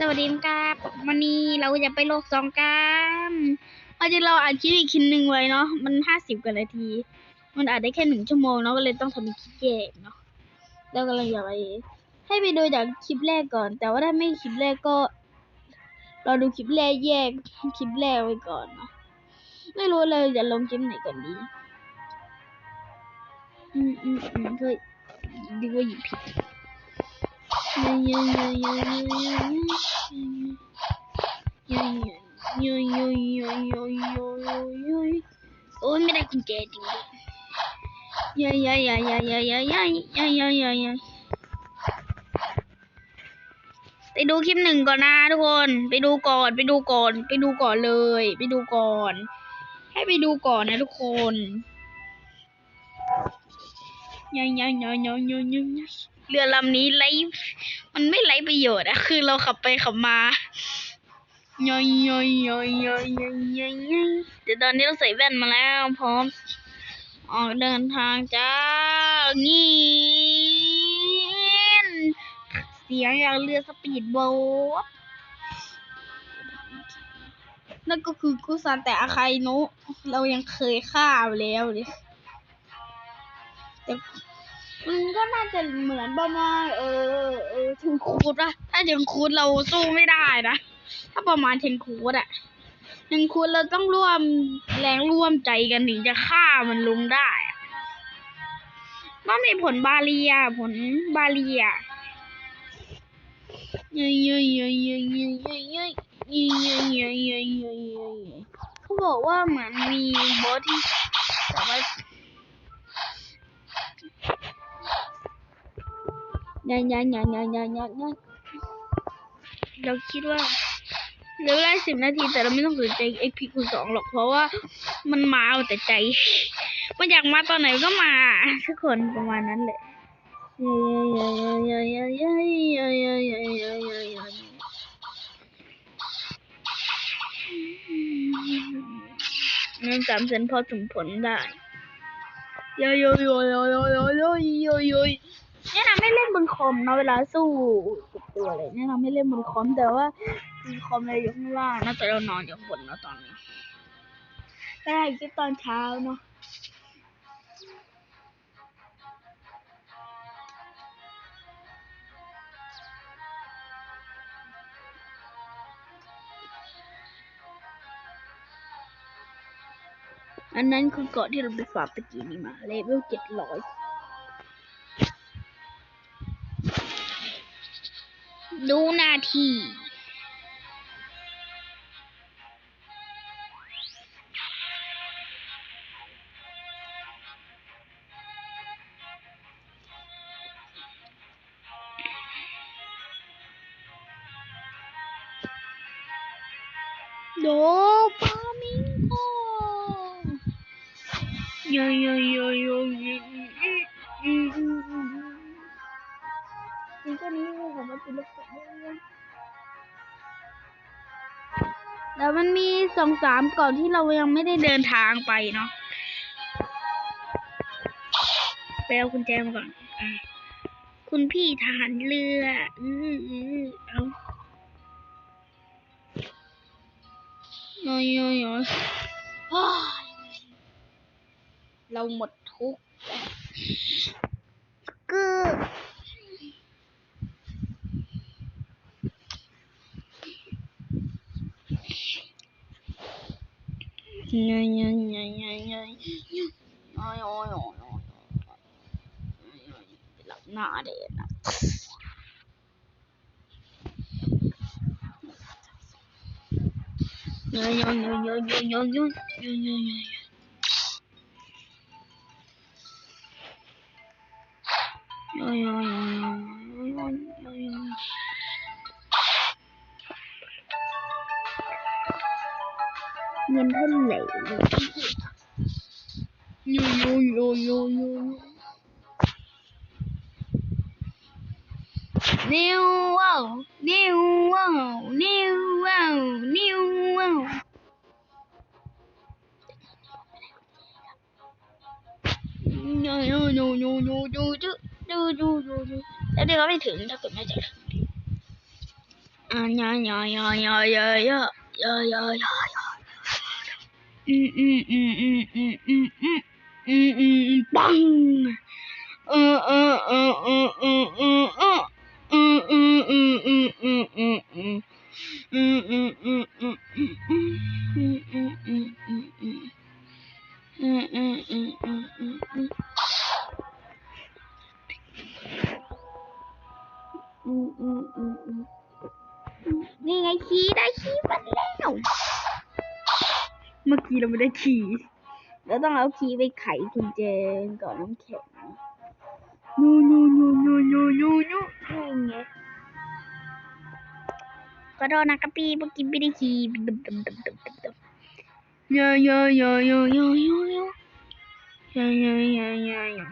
สวัสดีครับวันนี้เราจะไปโลกสองกันเอาจริงเราอัดคลิปอีกคลิปหนึ่งไว้เนาะมันห้าสิบกว่านาที มันอัดได้แค่หนึ่งชั่วโมงเนาะก็เลยต้องทำเป็นคลิปแยกเนาะแล้วก็เลยอยากไปให้ไปดูจากคลิปแรกก่อน แต่ว่าถ้าไม่คลิปแรกก็เราดูคลิปแรกแยกคลิปแรกไว้ก่อนเนาะไม่รู้เลยจะลงคลิปไหนก่อนดีอืมอืมอืมเฮ้ยดีกว่าหยิบผิด โอ้ยไม่ได้กุญแจจริงด้วยยายยายยายยายยายยายยายยายยายยายยายไปดูคลิปหนึ่งก่อนนะทุกคน ไปดูก่อน ไปดูก่อน ไปดูก่อนเลย ไปดูก่อน ให้ไปดูก่อนนะทุกคนยายยายยายยายยายยาย เรือลำนี้ไร้มันไม่ไร้ประโยชน์อะคือเราขับไปขับมาย่อยย่อยย่อยย่อยย่อยย่อยเดี๋ยวตอนนี้เราใส่แว่นมาแล้วพร้อม ออกเดินทางจ้างีนเสียงอย่างเรือสปีดโบ๊ทนั่นก็คือกุซานแต่อาคายโนะเรายังเคยฆ่าแล้วเลยแต่ มันก็น่าจะเหมือนประมาณเออเออถึงคูดอะถ้าถึงคูดเราสู้ไม่ได้นะ ถ้าประมาณเทนคูดอะเทนคูดเราต้องร่วมแรงร่วมใจกันถึงจะฆ่ามันลงได้อะมันมีผลบาเรีย ผลบาเรียเย้ยเย้ยเย้ยเย้ยเย้ยเย้ยเย้ยเย้ยเย้ยเย้ยเย้ยเย้ยเย้ยเขาบอกว่าเหมือนมีบอสที่แต่ว่า ยันยันยันยันยันยันยันเราคิดว่าเหลือเวลาสิบนาทีแต่เราไม่ต้องสนใจไอพีคูสองหรอกเพราะว่ามันมาเอาแต่ใจ มันอยากมาตอนไหนก็มา ทุกคนประมาณนั้นแหละเย้ยเงินสามแสนพอสมผลได้เย้ยเย้ยเย้ยเย้ยย้ยย้ยเย้ยเย้ยเย้ย แนะนำให้เล่นบนคอมนะเวลาสู้กับตัวเลยแนะนำให้เล่นบนคอมแต่ว่ามีคอมเลยอยู่ข้างล่างนะแต่เรานอนอยู่บนแล้วตอนนี้ได้คลิปตอนเช้าเนาะอันนั้นคือเกาะที่เราไปฝากตะกี้นี่มาเลเวลเจ็ดร้อย しい。ドーパミンゴよよよよよ。うんうんうん。一个礼物，我们只能。 มอืมนี่มันมีสองสามก่อนที่เรายังไม่ได้เดินทางไปเนาะไปเอากุญแจมาก่อนอคุณพี่ทหารเรืออืออือเอาโยโยโยโอยเราหมดทุกข์แล้วคือ โยโยโยโยโยโยโยโยโยโยหลับหน้ nhìn thấy lẹ yo yo yo yo yo New wow, new wow, new wow, new wow. No no no no no no no no no no. Để đi nói đi thử chúng ta cùng nhau chạy. À nhờ nhờ nhờ nhờ nhờ nhờ nhờ nhờ nhờ bang Nghe ngay chi đấy กี้เราไม่ได้ขี่แล้วต้องเอาขี่ไปไขกุญแจก่อนน้ำแข็งยูยูยูยูยูยูยูนี่ไงขอโทษนะครับพี่เมื่อกี้ไม่ได้ขี่ดึบดึบดึบดึบดึบดึบเยอะเยอะเยอะเยอะเยอะเยอะเยอะเยอะเยอะเยอะเยเยอะ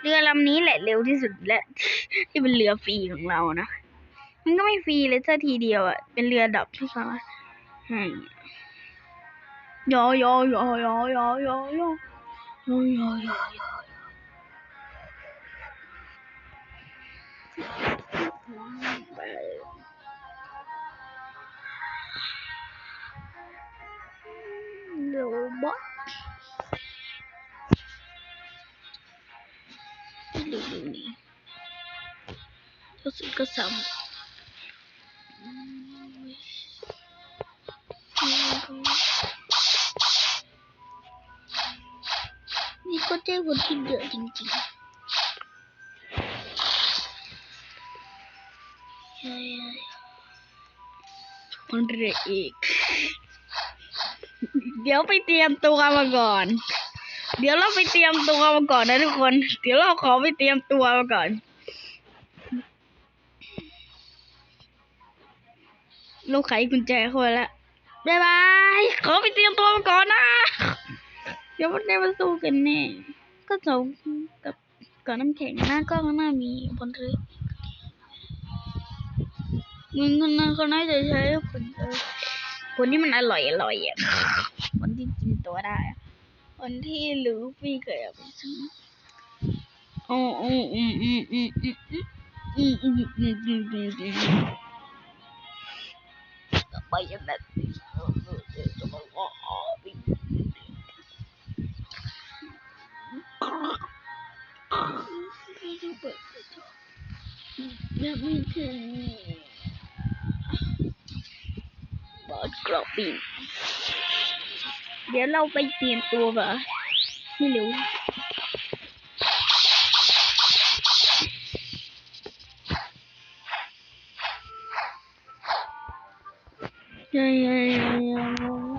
เรือลำนี้แหละเร็วที่สุดและ ที่เป็นเรือฟรีของเรานะ มันก็ไม่ฟรีเลยสักทีเดียวอะ เป็นเรือดับที่สามารถ ให้ยอยอยอยอยอยอยอยอยอยโรบอทดูดูนี่รู้สึกก็ซ้ำนี่ก็เจ้าคนที่เยอะจริงๆคนเรออีก เดี๋ยวไปเตรียมตัวมาก่อน เดี๋ยวเราไปเตรียมตัวมาก่อนนะทุกคน เดี๋ยวเราขอไปเตรียมตัวมาก่อน ลูกไขกุญแจเข้าไปแล้วบ๊ายบาย ขอไปเตรียมตัวมาก่อนนะ เดี๋ยวมันได้มาสู้กันแน่ ก็เจากับก่อนน้ำแข็งหน้าก็ข้างหน้ามีบนเรือมึงคนนั้นเขาน่าจะใช้ผลเออผลที่มันอร่อยอร่อยอะผลที่กินตัวได้อะผลที่ลูฟี่เคยเอาไปซื้อโอ้โอ้อืมอืมอืมอืมอืมอืมอืมอืมอืมอืมอืมต่อไปจะแบบ เปิดกรอบปีนเดี๋ยวเราไปเปลี่ยนตัวเหรอไม่รู้ยังยังยัง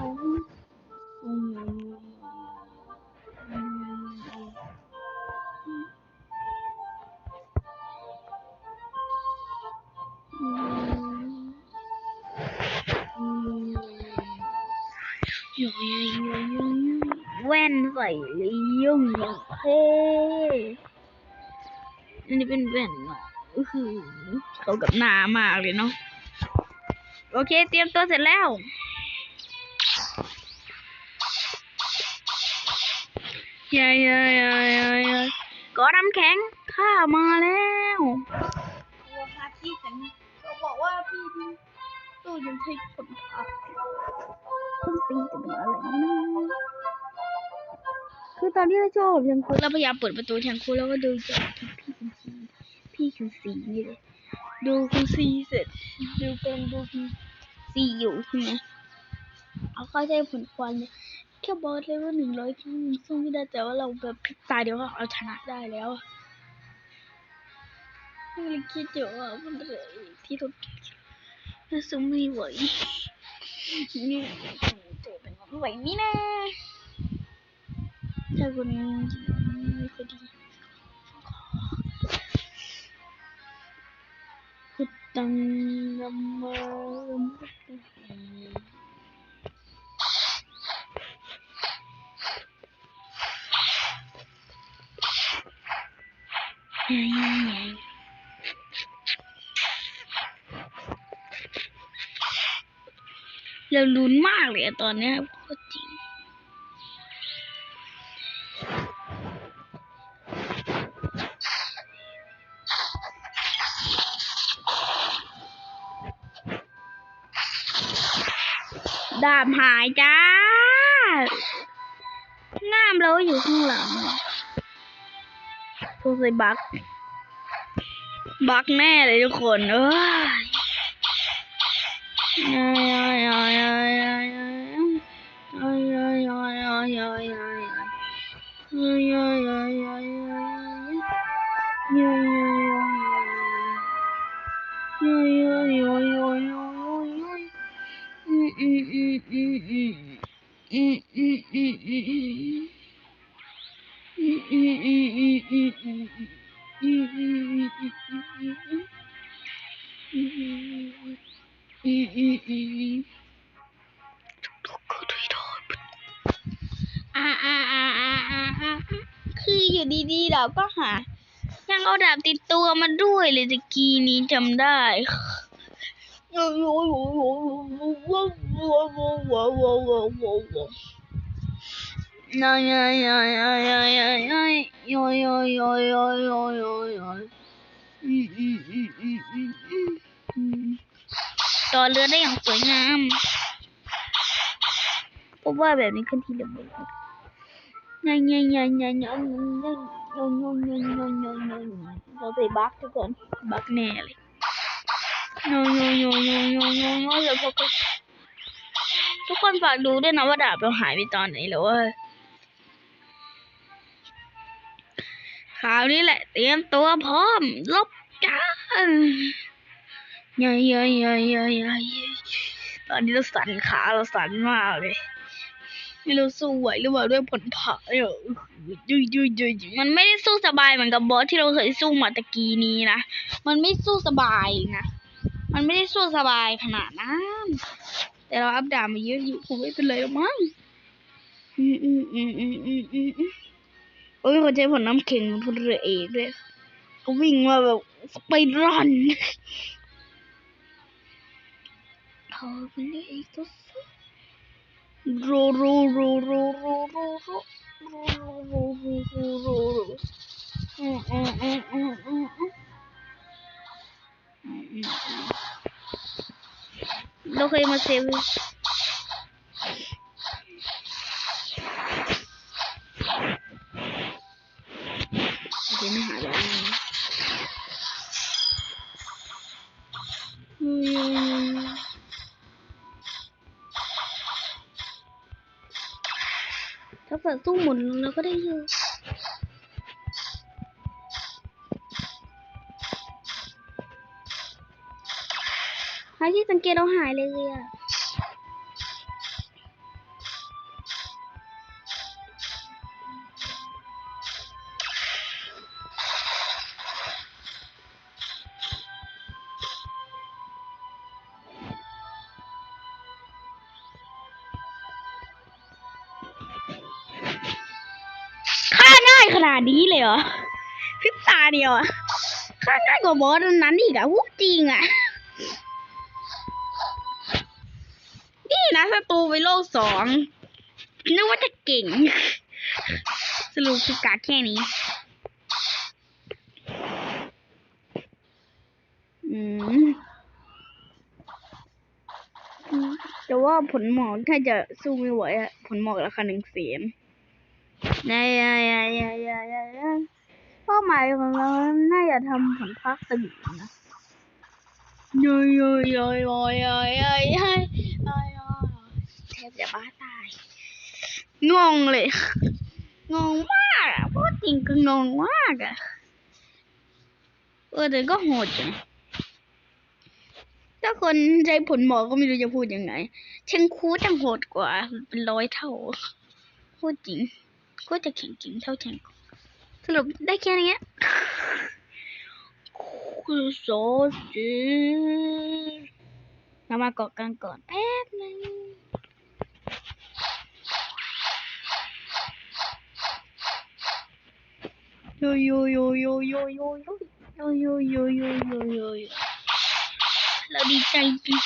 เลยยุ่งอย่างเท่อันนี้เป็นแว่นเนาะอือหือเข้ากับหน้ามากเลยเนาะ โอเค เตรียมตัวเสร็จแล้ว ยายยายยายยายก็น้ำแข็งข้ามาแล้วตัวพาที่กันเขาบอกว่าพี่ที่ตู้ยังใช้คนขับคุณซีจะเป็นอะไรนะ คือตอนที่เราชอบยังคุณเราพยายามเปิดประตูแทงคุณแล้วก็ดูจากพี่คุณซีพี่คุณซีนี่เลยดูคุณซีเสร็จ ดูเป็นดูคุณซีอยู่ใช่ไหมเอาเข้าใจผลควันเนี่ยแค่บอสเลเวลหนึ่งร้อยที่มันสู้ไม่ได้แต่ว่าเราแบบพลิกตาเดี๋ยวก็เอาชนะได้แล้วไม่ได้คิดอยู่ว่ามันเลืออีกที่เราถ้าสู้ไม่ไหวนี่เจอเป็นไม่ไหวนี่นะ Dragoninho. Hutan lembut. Nyanyi. Lalu mali ya tuan ya. ดาบหายจ้างามเราอยู่ข้างหลังสงสับัก บักแน่เลยทุกคน เอ้ย呦呦呦呦呦。 คืออยู่ดีๆเราก็หา ยังเอาดาบติดตัวมาด้วยเลยตะกี้นี้จำได้ยอยยอ ยยอยยอยยอยยอยยอยยอยยอยยอยยอยยอยยอยยอยอืมอืมอืมอืมอืมอืมอืมต่อเรือได้อย่างสวยงามเพราะว่าแบบนี้ขึ้นทีละบทยอยยอยยอยยอยยอยยอยยอยยอยยอยยอยยอยเราไปบักทุกคนบักแน่เลยยอยยอยยอยยอยยอยยอยยอยแล้วพวกก็ ทุกคนฝากดูด้วยนะว่าดาบเราหายไปตอนไหนแล้วเว้ยคราวนี้แหละ เตรียมตัวพร้อมลบกันเยอะเยยยยตอนนี้เราสั่นขาเราสั่นมากเลย ไม่รู้สู้ไหวหรือเปล่าด้วยผลผ่าเนี่ยยุยยุยยุยยุยมันไม่ได้สู้สบายเหมือนกับบอสที่เราเคยสู้มาตะกี้นี้นะ มันไม่สู้สบายนะ มันไม่ได้สู้สบายขนาดนั้น แต่เราอัพดาบมาเยอะอยู่คงไม่เป็นไรหรอกมั้งอืมอืมอืมอืมอืมอืมอืมโอ้ยเขาใช้ผลน้ำเข็งมันพูดเรือเอกด้วยเขาวิ่งมาแบบสไปรันเขาเป็นเรือเอกตัวสุดโรโรโรโรโรโรโร series. Để mới hạ bạn này. Các bạn tung một nó có đấy chưa? ท้าเปิดตู้หมุนเราก็ได้เยที่สังเกตเราหายเลยอะฆ่าง่ายขนาดนี้เลยเหรอพิบตาเดียวอะฆ่าง่ายกว่าบอสนั้นอีกอะพูดจริงอะ นี่นะศัตรูไปโลกสองนึกว่าจะเก่ง สรุปคือกาแค่นี้ อืมแต่ว่าผลหมอกถ้าจะสู้ไม่ไหวอะผลหมอกราคาหนึ่งแสนยายายายายายายเป้าหมายของเราน่าจะทำผลพักสบินะยอยอยอยอยอยอยอย บจะบ้าตาย งงเลย งงมากอะพูดจริงก็งงมากอะเออแต่ก็โหดจังถ้าคนใช้ผลหมอก็ไม่รู้จะพูดยังไง เชงคูจังโหดกว่า เป็นร้อยเท่าพูดจริงก็จะแข็งจริงเท่าแข็งสรุปได้แค่นี้คือโซจีเรามาเกาะกันก่อนแป๊ บนึงโยโยโยโยโยโยโยโยโยโยโยโยโยเราดีใจจริง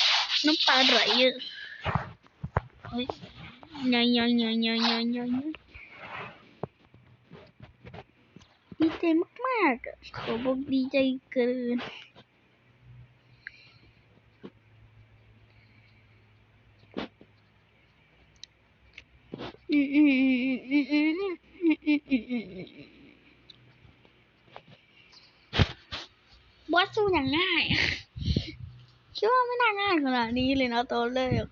บอสซูอย่างง่ายคิดว่าไม่น่าง่ายขนาดนี้เลยนะตอนแรก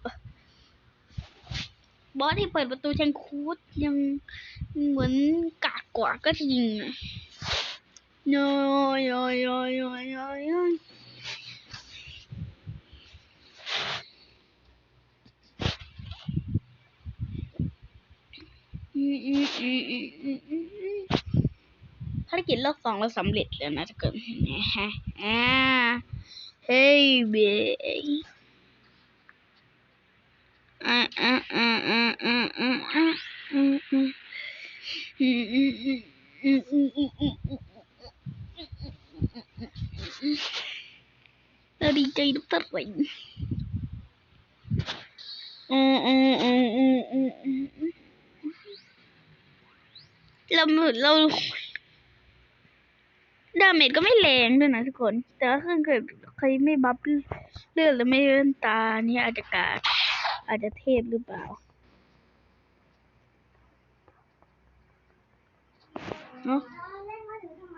บอสที่เปิดประตูแทงคูดยังเหมือนกากกว่าก็จริงนะยอยยอยยอยยอยอืมอืมอืมอืมอืม ภารกิจรอบสองเราสำเร็จแล้วนะทุกคนนะฮะอ่าเฮ้ยเบย์อ่าอ่าอ่าอ่าอ่าอ่าอ่าอืมอืมอืมอืมอืมอืมอืมอืมอืมอืมเราดีใจทุกท่านเลยอืมอืมอืมอืมอืมอืมอืมเราเราดาเมจก็ไม่แรงด้วยนะทุกคน แต่ว่าเครื่องเคยเคยไม่บัฟเลือดหรือไม่เลื่อนตานี่อาจจะกาดอาจจะเทพหรือเปล่าเนาะเล่นมาถึงทำไม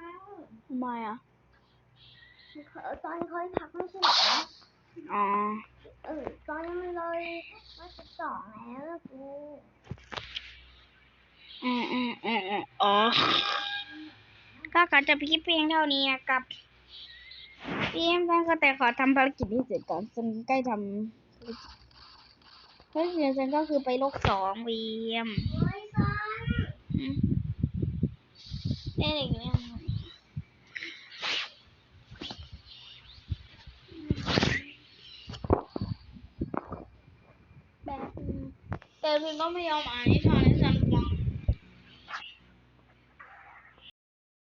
ทำไมอะตอนเคยพักไม่ใช่เหรออ๋อเออตอนนี้มันเลยมาสิบสองแล้วกูอืมอืมอืมอืมอ๋อก็ ขอจบคลิปเพียงเท่านี้นะครับพี่เอ็มท่านก็แต่ขอทำภารกิจที่เสร็จก่อนฉันใกล้ทำภารกิจของฉันก็คือไปโลกสองวีเอ็มไม่ซ้ำได้เลยเนี่แบบแต่เธอก็ไม่ยอมอ่านนิทาน